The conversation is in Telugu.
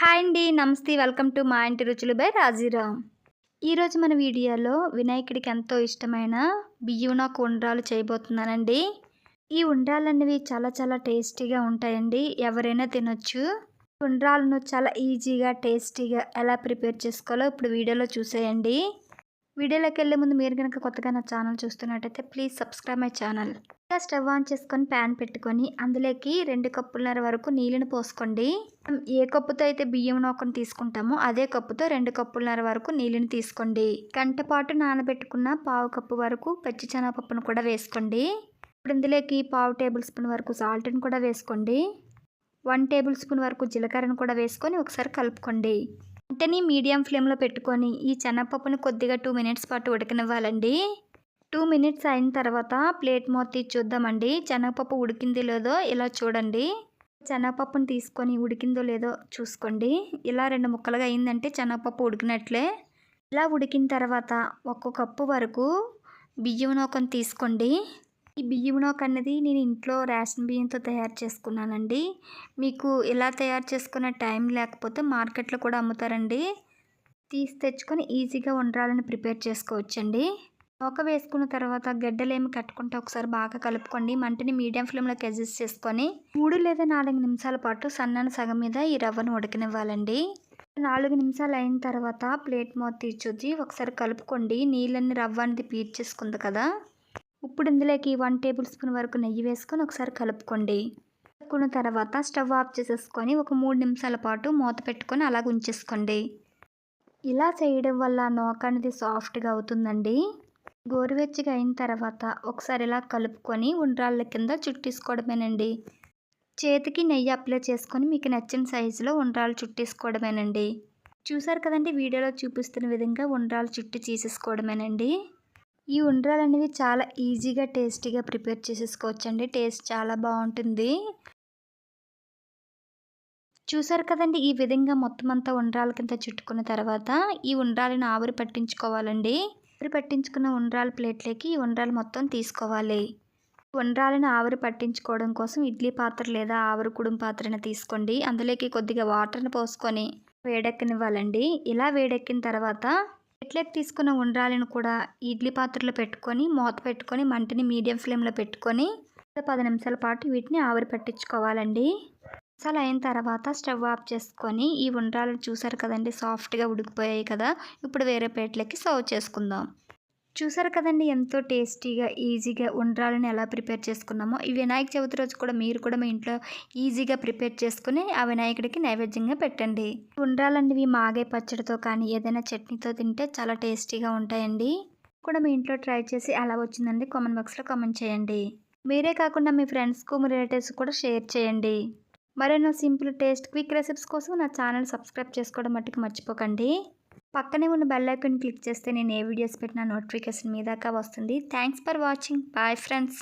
హాయ్ అండి నమస్తే వెల్కమ్ టు మా ఇంటి రుచులు బై రాజీరామ్. ఈరోజు మన వీడియోలో వినాయకుడికి ఎంతో ఇష్టమైన బియ్యునాకు ఉండ్రాలు చేయబోతున్నానండి. ఈ ఉండ్రాలన్నవి చాలా చాలా టేస్టీగా ఉంటాయండి ఎవరైనా తినొచ్చు. ఉండ్రాలను చాలా ఈజీగా టేస్టీగా ఎలా ప్రిపేర్ చేసుకోవాలో ఇప్పుడు వీడియోలో చూసేయండి. వీడియోలోకి వెళ్ళే ముందు మీరు కనుక కొత్తగా నా ఛానల్ చూస్తున్నట్టయితే ప్లీజ్ సబ్స్క్రైబ్ మై ఛానల్. ఇంకా స్టవ్ ఆన్ చేసుకొని ప్యాన్ పెట్టుకొని అందులోకి రెండు కప్పులన్నర వరకు నీళ్ళని పోసుకోండి. ఏ కప్పుతో అయితే బియ్యం నూకను తీసుకుంటామో అదే కప్పుతో రెండు కప్పులన్నర వరకు నీళ్ళని తీసుకోండి. గంట పాటు నానబెట్టుకున్న పావు కప్పు వరకు పచ్చి శనగపప్పును కూడా వేసుకోండి. ఇప్పుడు ఇందులోకి పావు టేబుల్ స్పూన్ వరకు సాల్ట్ని కూడా వేసుకోండి. వన్ టేబుల్ స్పూన్ వరకు జీలకర్రను కూడా వేసుకొని ఒకసారి కలుపుకోండి. వెంటనే మీడియం ఫ్లేమ్లో పెట్టుకొని ఈ శనగపప్పుని కొద్దిగా టూ మినిట్స్ పాటు ఉడకనివ్వాలండి. టూ మినిట్స్ అయిన తర్వాత ప్లేట్ మూత చూద్దామండి. శనగపప్పు ఉడికింది లేదో ఇలా చూడండి. శనగపప్పుని తీసుకొని ఉడికిందో లేదో చూసుకోండి. ఇలా రెండు ముక్కలుగా అయిందంటే శనగపప్పు ఉడికినట్లే. ఇలా ఉడికిన తర్వాత ఒక్క కప్పు వరకు బియ్యం నూకను తీసుకోండి. ఈ బియ్యం నోక్ అన్నది నేను ఇంట్లో రేషన్ బియ్యంతో తయారు చేసుకున్నానండి. మీకు ఇలా తయారు చేసుకునే టైం లేకపోతే మార్కెట్లో కూడా అమ్ముతారండి. తీసి తెచ్చుకొని ఈజీగా ఉండాలని ప్రిపేర్ చేసుకోవచ్చండి. నూక వేసుకున్న తర్వాత గడ్డలేమి కట్టుకుంటే ఒకసారి బాగా కలుపుకోండి. మంటని మీడియం ఫ్లేమ్లోకి అడ్జస్ట్ చేసుకొని మూడు లేదా నాలుగు నిమిషాల పాటు సన్నని సగం మీద ఈ రవ్వను ఉడకనివ్వాలండి. నాలుగు నిమిషాలు అయిన తర్వాత ప్లేట్ మూత తీర్చుద్ది. ఒకసారి కలుపుకోండి. నీళ్ళన్ని రవ్వ అనేది పీడ్చేసుకుంది కదా. ఇప్పుడు ఇందులోకి వన్ టేబుల్ స్పూన్ వరకు నెయ్యి వేసుకొని ఒకసారి కలుపుకోండి. కలుపుకున్న తర్వాత స్టవ్ ఆఫ్ చేసేసుకొని ఒక మూడు నిమిషాల పాటు మూత పెట్టుకొని అలాగ ఉంచేసుకోండి. ఇలా చేయడం వల్ల నోక అనేది సాఫ్ట్గా అవుతుందండి. గోరువెచ్చగా అయిన తర్వాత ఒకసారి ఇలా కలుపుకొని ఉండ్రాళ్ళ కింద చుట్టేసుకోవడమేనండి. చేతికి నెయ్యి అప్లై చేసుకొని మీకు నచ్చిన సైజులో ఉండ్రాలు చుట్టేసుకోవడమేనండి. చూసారు కదండి వీడియోలో చూపిస్తున్న విధంగా ఉండ్రాలు చుట్టి తీసేసుకోవడమేనండి ఈ ఉండ్రాలు అనేవి చాలా ఈజీగా టేస్టీగా ప్రిపేర్ చేసేసుకోవచ్చండి. టేస్ట్ చాలా బాగుంటుంది. చూసారు కదండి ఈ విధంగా మొత్తం అంతా ఉండ్రాల కింద చుట్టుకున్న తర్వాత ఈ ఉండ్రాలను ఆవిరి పట్టించుకోవాలండి. ఆవిరి పట్టించుకున్న ఉండ్రాల ప్లేట్లోకి ఈ ఉండ్రాలు మొత్తం తీసుకోవాలి. ఉండ్రాలను ఆవిరి పట్టించుకోవడం కోసం ఇడ్లీ పాత్ర లేదా ఆవిరి కుడుం పాత్రను తీసుకోండి. అందులోకి కొద్దిగా వాటర్ని పోసుకొని వేడెక్కనివ్వాలండి. ఇలా వేడెక్కిన తర్వాత ఎట్లయితే తీసుకున్న ఉండ్రాలను కూడా ఇడ్లీ పాత్రలో పెట్టుకొని మూత పెట్టుకొని మంటని మీడియం ఫ్లేమ్లో పెట్టుకొని పది నిమిషాల పాటు వీటిని ఆవిరి పట్టించుకోవాలండి. నిమిషాలు అయిన తర్వాత స్టవ్ ఆఫ్ చేసుకొని ఈ ఉండ్రాలు చూసారు కదండి సాఫ్ట్గా ఉడికిపోయాయి కదా ఇప్పుడు వేరే ప్లేట్లకి సర్వ్ చేసుకుందాం. చూసారు కదండి ఎంతో టేస్టీగా ఈజీగా ఉండ్రాలని ఎలా ప్రిపేర్ చేసుకున్నామో. ఈ వినాయక చవితి రోజు కూడా మీరు కూడా మీ ఇంట్లో ఈజీగా ప్రిపేర్ చేసుకుని ఆ వినాయకుడికి నైవేద్యంగా పెట్టండి. ఉండ్రాలనేవి మాగే పచ్చడితో కానీ ఏదైనా చట్నీతో తింటే చాలా టేస్టీగా ఉంటాయండి. కూడా మీ ఇంట్లో ట్రై చేసి ఎలా వచ్చిందండి కామెంట్ బాక్స్లో కామెంట్ చేయండి. మీరే కాకుండా మీ ఫ్రెండ్స్కు మీ రిలేటివ్స్ కూడా షేర్ చేయండి. మరెన్నో సింపుల్ టేస్ట్ క్విక్ రెసిప్స్ కోసం నా ఛానల్ సబ్స్క్రైబ్ చేసుకోవడం మట్టుకు మర్చిపోకండి. పక్కనే ఉన్న బెల్ ఐకాన్ క్లిక్ చేస్తే నేను ఏ వీడియోస్ పెట్టినా నోటిఫికేషన్ మీ దాకా వస్తుంది. Thanks for watching bye friends